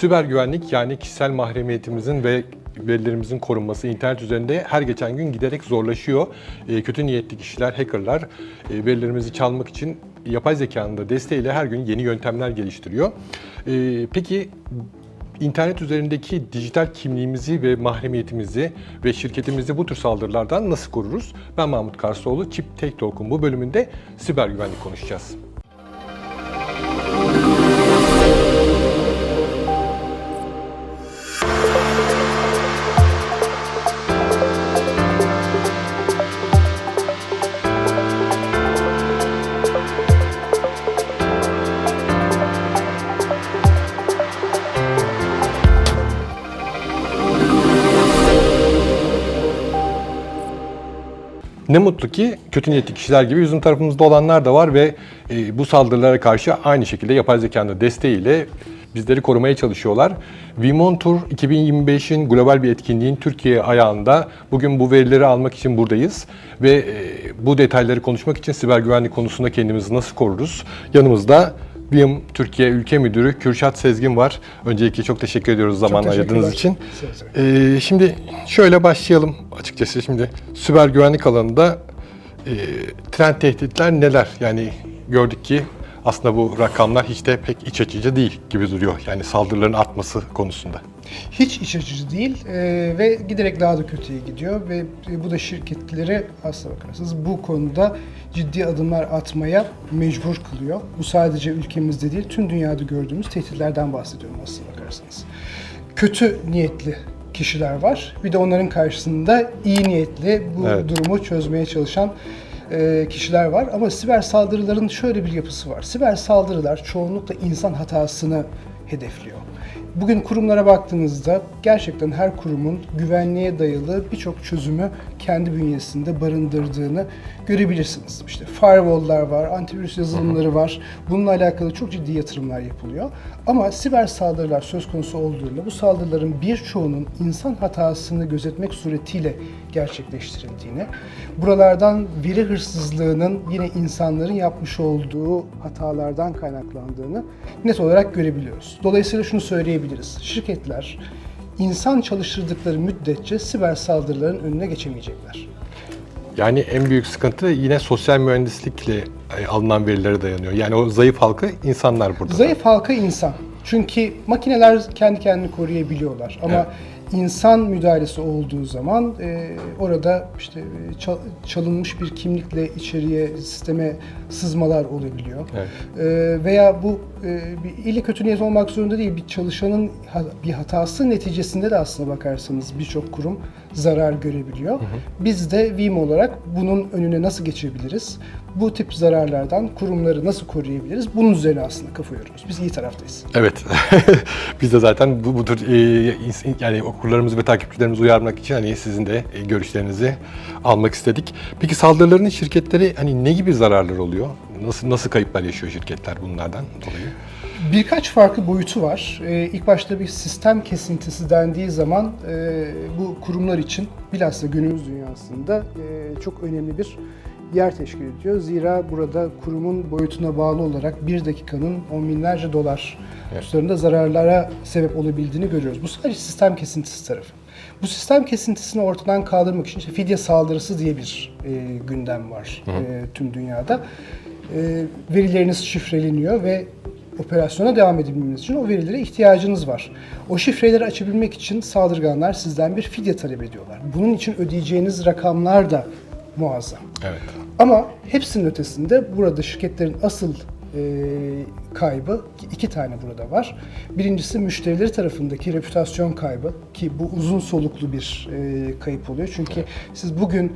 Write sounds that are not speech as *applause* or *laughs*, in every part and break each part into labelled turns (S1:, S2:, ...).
S1: Siber güvenlik yani kişisel mahremiyetimizin ve verilerimizin korunması internet üzerinde her geçen gün giderek zorlaşıyor. E, kötü niyetli kişiler, hackerlar e, verilerimizi çalmak için yapay zekanın da desteğiyle her gün yeni yöntemler geliştiriyor. E, peki İnternet üzerindeki dijital kimliğimizi ve mahremiyetimizi ve şirketimizi bu tür saldırılardan nasıl koruruz? Ben Mahmut Karsoğlu, Chip Tech Talk'un bu bölümünde siber güvenlik konuşacağız. Ne mutlu ki kötü niyetli kişiler gibi bizim tarafımızda olanlar da var ve e, bu saldırılara karşı aynı şekilde yapay zekanın desteğiyle bizleri korumaya çalışıyorlar. Vimontur 2025'in global bir etkinliğin Türkiye ayağında bugün bu verileri almak için buradayız ve e, bu detayları konuşmak için siber güvenlik konusunda kendimizi nasıl koruruz? Yanımızda BİM Türkiye Ülke Müdürü Kürşat Sezgin var. Öncelikle çok teşekkür ediyoruz zaman ayırdığınız için. Ee, şimdi şöyle başlayalım açıkçası şimdi siber güvenlik alanında e, trend tehditler neler? Yani gördük ki aslında bu rakamlar hiç de pek iç açıcı değil gibi duruyor. Yani saldırıların artması konusunda.
S2: Hiç iç açıcı değil e, ve giderek daha da kötüye gidiyor ve e, bu da şirketleri aslına bakarsanız bu konuda ciddi adımlar atmaya mecbur kılıyor. Bu sadece ülkemizde değil tüm dünyada gördüğümüz tehditlerden bahsediyorum aslına bakarsanız. Kötü niyetli kişiler var. Bir de onların karşısında iyi niyetli bu
S1: Evet.
S2: durumu çözmeye çalışan e, kişiler var. Ama siber saldırıların şöyle bir yapısı var. Siber saldırılar çoğunlukla insan hatasını hedefliyor. Bugün kurumlara baktığınızda gerçekten her kurumun güvenliğe dayalı birçok çözümü kendi bünyesinde barındırdığını görebilirsiniz. İşte firewall'lar var, antivirüs yazılımları var. Bununla alakalı çok ciddi yatırımlar yapılıyor. Ama siber saldırılar söz konusu olduğunda bu saldırıların birçoğunun insan hatasını gözetmek suretiyle gerçekleştirildiğini, buralardan veri hırsızlığının yine insanların yapmış olduğu hatalardan kaynaklandığını net olarak görebiliyoruz. Dolayısıyla şunu söyleyebiliriz. Şirketler insan çalıştırdıkları müddetçe siber saldırıların önüne geçemeyecekler.
S1: Yani en büyük sıkıntı yine sosyal mühendislikle e, alınan verilere dayanıyor. Yani o zayıf halkı insanlar burada.
S2: Zayıf halka insan. Çünkü makineler kendi kendini koruyabiliyorlar ama
S1: Evet.
S2: insan müdahalesi olduğu zaman e, orada işte e, çal- çalınmış bir kimlikle içeriye sisteme sızmalar olabiliyor.
S1: Evet.
S2: E, veya bu e, bir ili kötü niyet olmak zorunda değil. Bir çalışanın ha- bir hatası neticesinde de aslına bakarsanız birçok kurum zarar görebiliyor. Biz de VİM olarak bunun önüne nasıl geçebiliriz? Bu tip zararlardan kurumları nasıl koruyabiliriz? Bunun üzerine aslında kafa yoruyoruz. Biz iyi taraftayız.
S1: Evet. *laughs* Biz de zaten bu, bu tür e, yani okurlarımızı ve takipçilerimizi uyarmak için hani sizin de e, görüşlerinizi almak istedik. Peki saldırıların şirketleri hani ne gibi zararlar oluyor? Nasıl nasıl kayıplar yaşıyor şirketler bunlardan dolayı?
S2: Birkaç farklı boyutu var. Ee, ilk başta bir sistem kesintisi dendiği zaman e, bu kurumlar için bilhassa günümüz dünyasında e, çok önemli bir yer teşkil ediyor. Zira burada kurumun boyutuna bağlı olarak bir dakikanın on binlerce dolar
S1: Evet.
S2: tutarında zararlara sebep olabildiğini görüyoruz. Bu sadece sistem kesintisi tarafı. Bu sistem kesintisini ortadan kaldırmak için işte fidye saldırısı diye bir e, gündem var e, tüm dünyada. E, verileriniz şifreleniyor ve operasyona devam edebilmeniz için o verilere ihtiyacınız var. O şifreleri açabilmek için saldırganlar sizden bir fidye talep ediyorlar. Bunun için ödeyeceğiniz rakamlar da muazzam.
S1: Evet.
S2: Ama hepsinin ötesinde burada şirketlerin asıl e, kaybı ki iki tane burada var. Birincisi müşterileri tarafındaki reputasyon kaybı ki bu uzun soluklu bir e, kayıp oluyor. Çünkü siz bugün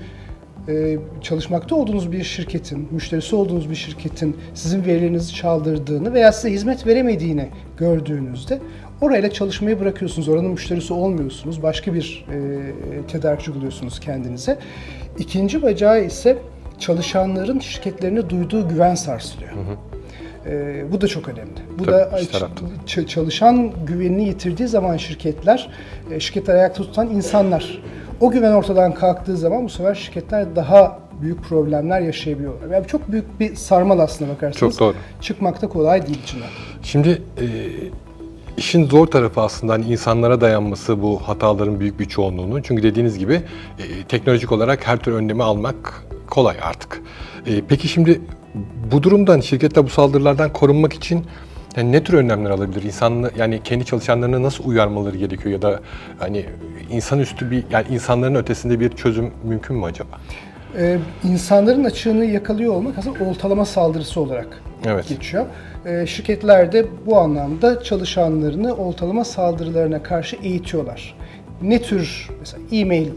S2: e, çalışmakta olduğunuz bir şirketin, müşterisi olduğunuz bir şirketin sizin verilerinizi çaldırdığını veya size hizmet veremediğini gördüğünüzde orayla çalışmayı bırakıyorsunuz. Oranın müşterisi olmuyorsunuz. Başka bir e, tedarikçi buluyorsunuz kendinize. İkinci bacağı ise çalışanların şirketlerine duyduğu güven sarsılıyor. E, bu da çok önemli. Bu
S1: Tabii,
S2: da. ç- çalışan güvenini yitirdiği zaman şirketler, e, şirketler ayakta tutan insanlar. O güven ortadan kalktığı zaman bu sefer şirketler daha büyük problemler yaşayabiliyorlar. Yani çok büyük bir sarmal aslına bakarsanız.
S1: Çok doğru.
S2: Çıkmakta kolay değil içinden.
S1: Şimdi e, işin zor tarafı aslında hani insanlara dayanması bu hataların büyük bir çoğunluğunun. Çünkü dediğiniz gibi e, teknolojik olarak her tür önlemi almak kolay artık. E, peki şimdi bu durumdan şirketler bu saldırılardan korunmak için yani ne tür önlemler alabilir? İnsanlı yani kendi çalışanlarını nasıl uyarmaları gerekiyor ya da hani insanüstü bir yani insanların ötesinde bir çözüm mümkün mü acaba?
S2: Ee, insanların açığını yakalıyor olmak aslında oltalama saldırısı olarak
S1: Evet.
S2: geçiyor. Ee, şirketler de bu anlamda çalışanlarını oltalama saldırılarına karşı eğitiyorlar. Ne tür mesela e-mail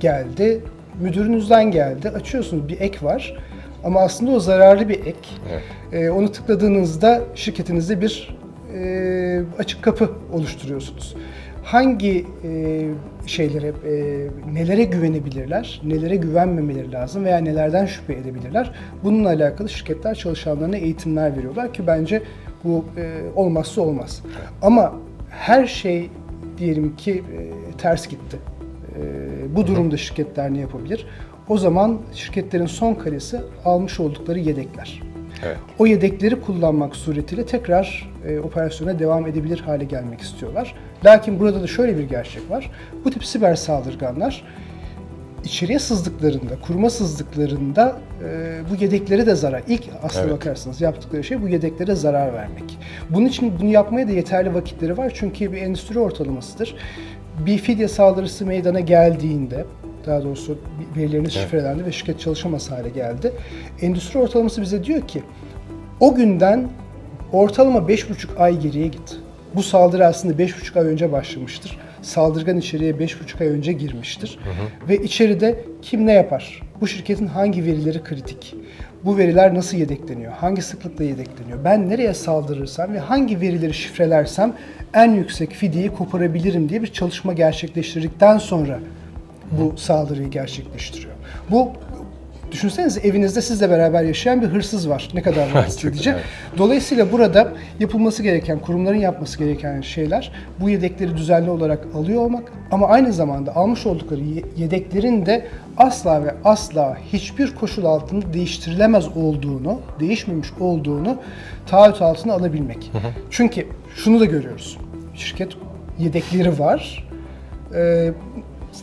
S2: geldi, müdürünüzden geldi, açıyorsunuz bir ek var ama aslında o zararlı bir ek.
S1: Evet.
S2: Ee, onu tıkladığınızda şirketinizde bir e, açık kapı oluşturuyorsunuz. Hangi e, şeylere, e, nelere güvenebilirler, nelere güvenmemeleri lazım veya nelerden şüphe edebilirler? Bununla alakalı şirketler çalışanlarına eğitimler veriyorlar ki bence bu e, olmazsa olmaz. Ama her şey diyelim ki e, ters gitti. E, bu durumda şirketler ne yapabilir? O zaman şirketlerin son kalesi almış oldukları yedekler.
S1: Evet.
S2: O yedekleri kullanmak suretiyle tekrar e, operasyona devam edebilir hale gelmek istiyorlar. Lakin burada da şöyle bir gerçek var. Bu tip siber saldırganlar içeriye sızdıklarında, kuruma sızdıklarında e, bu yedekleri de zarar. İlk aslına
S1: Evet.
S2: bakarsanız yaptıkları şey bu yedeklere zarar vermek. Bunun için bunu yapmaya da yeterli vakitleri var. Çünkü bir endüstri ortalamasıdır. Bir fidye saldırısı meydana geldiğinde, daha doğrusu verileriniz
S1: Evet.
S2: şifrelendi ve şirket çalışamaz hale geldi. Endüstri ortalaması bize diyor ki o günden ortalama 5,5 ay geriye git. Bu saldırı aslında 5,5 ay önce başlamıştır. Saldırgan içeriye 5,5 ay önce girmiştir. Ve içeride kim ne yapar? Bu şirketin hangi verileri kritik? Bu veriler nasıl yedekleniyor? Hangi sıklıkla yedekleniyor? Ben nereye saldırırsam ve hangi verileri şifrelersem en yüksek fidyeyi koparabilirim diye bir çalışma gerçekleştirdikten sonra bu saldırıyı gerçekleştiriyor. Bu düşünsenize evinizde sizle beraber yaşayan bir hırsız var. Ne kadar *laughs* rahatsız edici.
S1: evet.
S2: Dolayısıyla burada yapılması gereken, kurumların yapması gereken şeyler bu yedekleri düzenli olarak alıyor olmak ama aynı zamanda almış oldukları ye- yedeklerin de asla ve asla hiçbir koşul altında değiştirilemez olduğunu, değişmemiş olduğunu taahhüt altına alabilmek. Çünkü şunu da görüyoruz. Şirket yedekleri var. Ee,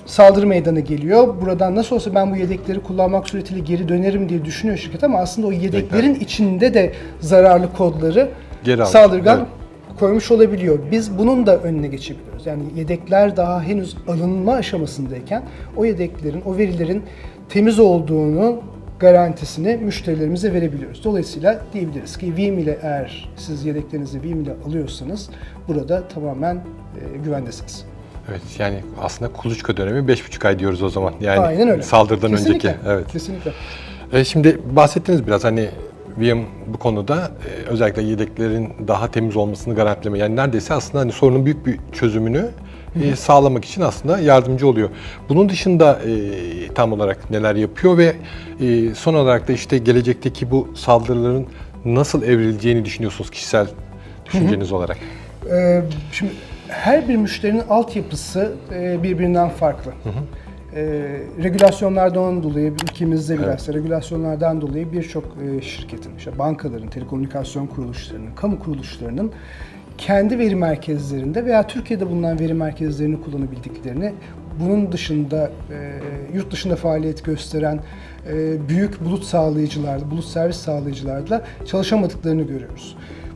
S2: saldırı meydana geliyor. Buradan nasıl olsa ben bu yedekleri kullanmak suretiyle geri dönerim diye düşünüyor şirket ama aslında o yedeklerin içinde de zararlı kodları
S1: Geri almış,
S2: saldırgan
S1: evet.
S2: koymuş olabiliyor. Biz bunun da önüne geçebiliyoruz. Yani yedekler daha henüz alınma aşamasındayken o yedeklerin, o verilerin temiz olduğunu garantisini müşterilerimize verebiliyoruz. Dolayısıyla diyebiliriz ki Veeam ile eğer siz yedeklerinizi Veeam ile alıyorsanız burada tamamen e, güvendesiniz.
S1: Evet yani aslında kuluçka dönemi 5,5 ay diyoruz o zaman. Yani
S2: Aynen öyle.
S1: saldırıdan
S2: Kesinlikle,
S1: önceki. Evet.
S2: Kesinlikle.
S1: E, şimdi bahsettiniz biraz hani VM bu konuda e, özellikle yedeklerin daha temiz olmasını garantileme. Yani neredeyse aslında hani sorunun büyük bir çözümünü e, sağlamak için aslında yardımcı oluyor. Bunun dışında e, tam olarak neler yapıyor ve e, son olarak da işte gelecekteki bu saldırıların nasıl evrileceğini düşünüyorsunuz kişisel düşünceniz olarak?
S2: Ee, şimdi her bir müşterinin altyapısı e, birbirinden farklı. Ee, regülasyonlardan dolayı ülkemizde bilhassa regülasyonlardan dolayı birçok e, şirketin, işte bankaların, telekomünikasyon kuruluşlarının, kamu kuruluşlarının kendi veri merkezlerinde veya Türkiye'de bulunan veri merkezlerini kullanabildiklerini, bunun dışında e, yurt dışında faaliyet gösteren e, büyük bulut sağlayıcılarla, bulut servis sağlayıcılarla çalışamadıklarını görüyoruz.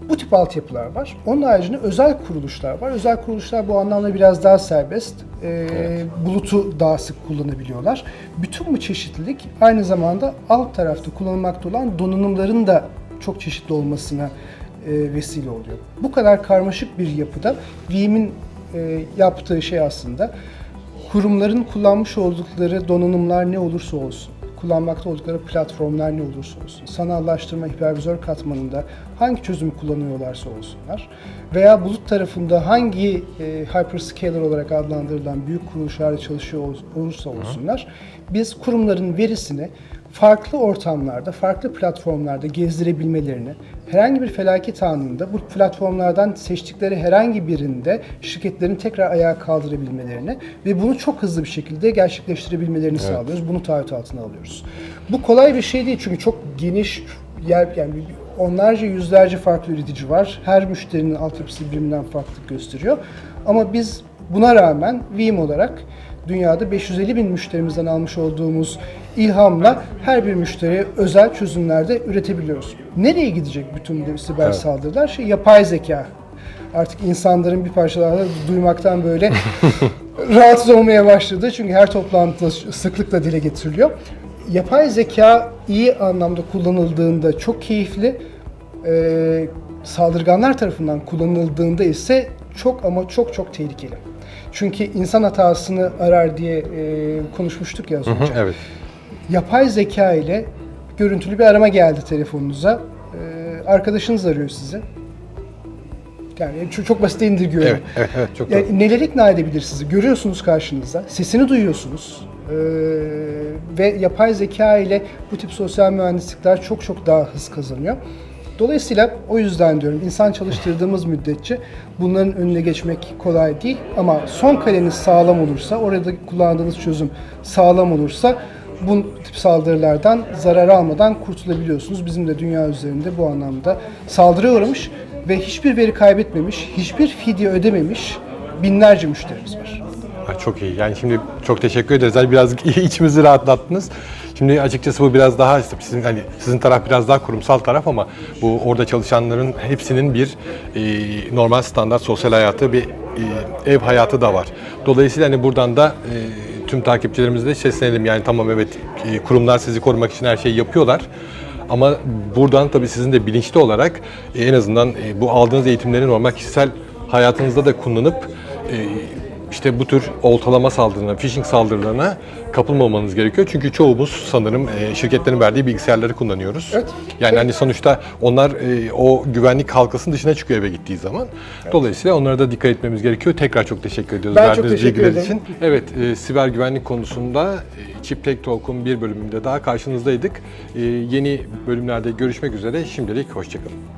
S2: Bu tip altyapılar var. Onun haricinde özel kuruluşlar var. Özel kuruluşlar bu anlamda biraz daha serbest. Ee, Bulutu daha sık kullanabiliyorlar. Bütün bu çeşitlilik aynı zamanda alt tarafta kullanılmakta olan donanımların da çok çeşitli olmasına e, vesile oluyor. Bu kadar karmaşık bir yapıda Veeam'in e, yaptığı şey aslında kurumların kullanmış oldukları donanımlar ne olursa olsun, kullanmakta oldukları platformlar ne olursa olsun, sanallaştırma hipervizör katmanında hangi çözümü kullanıyorlarsa olsunlar veya bulut tarafında hangi e, hyperscaler olarak adlandırılan büyük kuruluşlarda çalışıyor ol- olursa olsunlar, biz kurumların verisini farklı ortamlarda, farklı platformlarda gezdirebilmelerini, herhangi bir felaket anında bu platformlardan seçtikleri herhangi birinde şirketlerin tekrar ayağa kaldırabilmelerini ve bunu çok hızlı bir şekilde gerçekleştirebilmelerini sağlıyoruz. Bunu taahhüt altına alıyoruz. Bu kolay bir şey değil çünkü çok geniş yer yani onlarca, yüzlerce farklı üretici var. Her müşterinin altyapısı birbirinden farklılık gösteriyor. Ama biz buna rağmen Veeam olarak dünyada 550 bin müşterimizden almış olduğumuz ilhamla her bir müşteriye özel çözümlerde üretebiliyoruz. Nereye gidecek bütün bu siber saldırılar? Şey, yapay zeka. Artık insanların bir parça daha duymaktan böyle *laughs* rahatsız olmaya başladı. Çünkü her toplantıda sıklıkla dile getiriliyor. Yapay zeka iyi anlamda kullanıldığında çok keyifli, ee, saldırganlar tarafından kullanıldığında ise çok ama çok çok tehlikeli. Çünkü insan hatasını arar diye e, konuşmuştuk ya az önce.
S1: evet.
S2: Yapay zeka ile görüntülü bir arama geldi telefonunuza. Ee, arkadaşınız arıyor sizi. Yani çok, çok basit indirgiyorum.
S1: Evet, evet, evet çok doğru.
S2: Yani neler ikna edebilir sizi? Görüyorsunuz karşınızda, sesini duyuyorsunuz. Ee, ve yapay zeka ile bu tip sosyal mühendislikler çok çok daha hız kazanıyor. Dolayısıyla o yüzden diyorum insan çalıştırdığımız müddetçe bunların önüne geçmek kolay değil ama son kaleniz sağlam olursa, orada kullandığınız çözüm sağlam olursa bu tip saldırılardan zarar almadan kurtulabiliyorsunuz. Bizim de dünya üzerinde bu anlamda saldırıya uğramış ve hiçbir veri kaybetmemiş, hiçbir fidye ödememiş binlerce müşterimiz var.
S1: Ha, çok iyi. Yani şimdi çok teşekkür ederiz. Yani biraz *laughs* içimizi rahatlattınız. Şimdi açıkçası bu biraz daha sizin hani sizin taraf biraz daha kurumsal taraf ama bu orada çalışanların hepsinin bir e, normal standart sosyal hayatı, bir e, ev hayatı da var. Dolayısıyla hani buradan da e, tüm takipçilerimize de seslenelim. Yani tamam evet e, kurumlar sizi korumak için her şeyi yapıyorlar. Ama buradan tabii sizin de bilinçli olarak e, en azından e, bu aldığınız eğitimleri normal kişisel hayatınızda da kullanıp e, işte bu tür oltalama saldırılarına, phishing saldırılarına kapılmamanız gerekiyor. Çünkü çoğumuz sanırım e, şirketlerin verdiği bilgisayarları kullanıyoruz.
S2: Evet.
S1: Yani hani sonuçta onlar e, o güvenlik halkasının dışına çıkıyor eve gittiği zaman. Dolayısıyla onlara da dikkat etmemiz gerekiyor. Tekrar çok teşekkür ediyoruz
S2: Ben çok
S1: verdiğiniz
S2: teşekkür
S1: bilgiler
S2: ederim.
S1: için. Evet, e, siber güvenlik konusunda e, Chip Tech Talk'un bir bölümünde daha karşınızdaydık. E, yeni bölümlerde görüşmek üzere. Şimdilik hoşçakalın.